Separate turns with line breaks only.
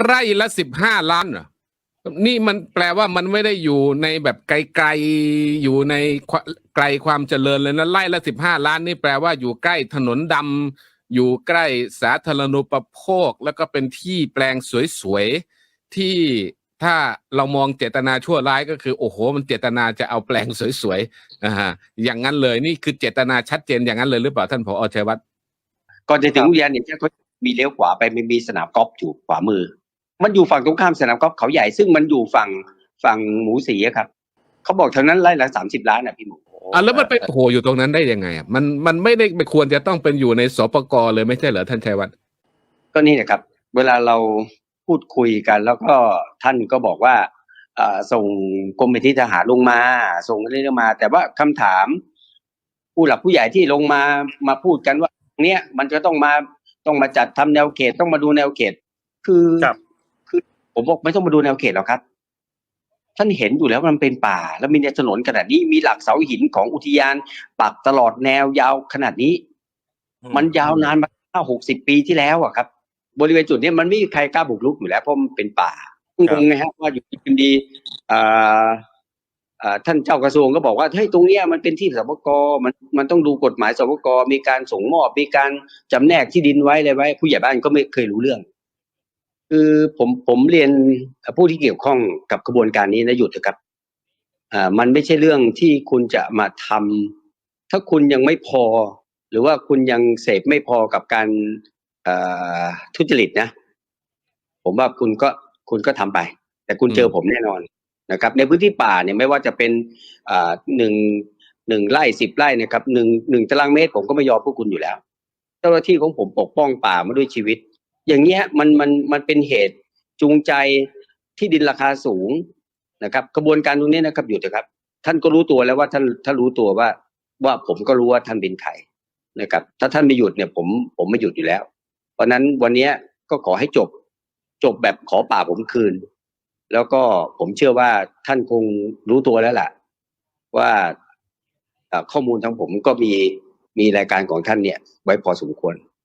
ไร่ละสิบห้าล้านเหรอนี่มันแปลว่ามันไม่ได้อยู่ในแบบไกลๆอยู่ในควไกลความเจริญเลยนะไร่ละสิบห้าล้านนี่แปลว่าอยู่ใกล้ถนนดำอยู่ใกล้สาธารณูปโภค แล้วก็เป็นที่แปลงสวยๆที่ถ้าเรามองเจตนาชั่วร้ายก็คือโอ้โห มันเจตนาจะเอาแปลงสวยๆนะฮะอย่างนั้นเลยนี่คือเจตนาชัดเจนอย่างนั้นเลยหรือเปล่าท่านผอชัยวัฒน์
ก่อนจะถึงอุทยานเนี่ยเขามีเลี้ยวขวาไปมันมีสนามกอล์ฟอยู่ขวามือ มันอยู่ฝั่งตรงข้ามสนามกอล์ฟเขาใหญ่ซึ่งมันอยู่ฝั่งฝั่งหมูสีอะครับเขาบอกเท่านั้นไร่ละสามสิบล้านอะพี่หมู
อะแล้วมันไปโผล่อยู่ตรงนั้นได้ยังไงอะมันมันไม่ได้ไม่ควรจะต้องเป็นอยู่ในสปกเลยไม่ใช่เหรอท่านชัยวัฒน์
ก็นี่นะครับ เวลาเราพูดคุยกัน แล้วก็ท่านก็บอกว่าเอ่อส่งกรมไปที่ทหารลงมา ส่งเรื่องมา แต่ว่าคำถาม ผู้หลักผู้ใหญ่ที่ลงมามาพูดกันว่า เนี้ยมันจะต้องมาต้องมาจัดทำแนวเขตต้องมาดูแนวเขต คือ
ครับ
คือ ผมบอกไม่ต้องมาดูแนวเขตหรอกครับ ท่านเห็นอยู่แล้วมันเป็นป่า แล้วมีถนนขนาดนี้มีหลักเสาหินของอุทยานปักตลอดแนวยาวขนาดนี้ มันยาวนานมาห้าหกสิบปีที่แล้วอะครับ บริเวณจุดเนี้ยมันไม่มีใครกล้าบุกรุกอยู่แล้วเพราะมันเป็นป่างงไงฮะว่าอยู่ดีดีอ่าอ่าท่านเจ้ากระทรวงก็บอกว่าเฮ้ยตรงเนี้ยมันเป็นที่สปกมันมันต้องดูกฎหมายสปกมีการส่งมอบมีการจำแนกที่ดินไว้เลยไว้ ผู้ใหญ่บ้านก็ไม่เคยรู้เรื่อง คือผมผมเรียนผู้ที่เกี่ยวข้องกับกระบวนการนี้นะหยุดเถอะครับอ่ามันไม่ใช่เรื่องที่คุณจะมาทำถ้าคุณยังไม่พอ หรือว่าคุณยังเสพไม่พอกับการอ่อทุจริตนะ ผมว่าคุณก็คุณก็ทำไป แต่คุณเจอผมแน่นอนนะครับ ในพื้นที่ป่าเนี่ยไม่ว่าจะเป็นอ่าหนึ่งหนึ่งไร่สิบไร่นะครับหนึ่งหนึ่งตารางเมตรผมก็ไม่ยอมพวกคุณอยู่แล้ว เจ้าหน้าที่ของผมปกป้องป่ามาด้วยชีวิต อย่างเงี้ยมันมันมันเป็นเหตุจูงใจที่ดินราคาสูงนะครับกระบวนการตรงนี้นะครับอยู่เถอะครับ ท่านก็รู้ตัวแล้วว่าท่านถ้ารู้ตัวว่า ว่าผมก็รู้ว่าท่านเป็นใครนะครับ ถ้าท่านไม่หยุดเนี่ยผมผมไม่หยุดอยู่แล้ว เพราะนั้นวันนี้ก็ขอให้จบจบแบบขอป่าผมคืน แล้วก็ผมเชื่อว่าท่านคงรู้ตัวแล้วล่ะ ว่าข้อมูลทั้งผมก็มีมีรายการของท่านเนี่ย ไว้พอสมควร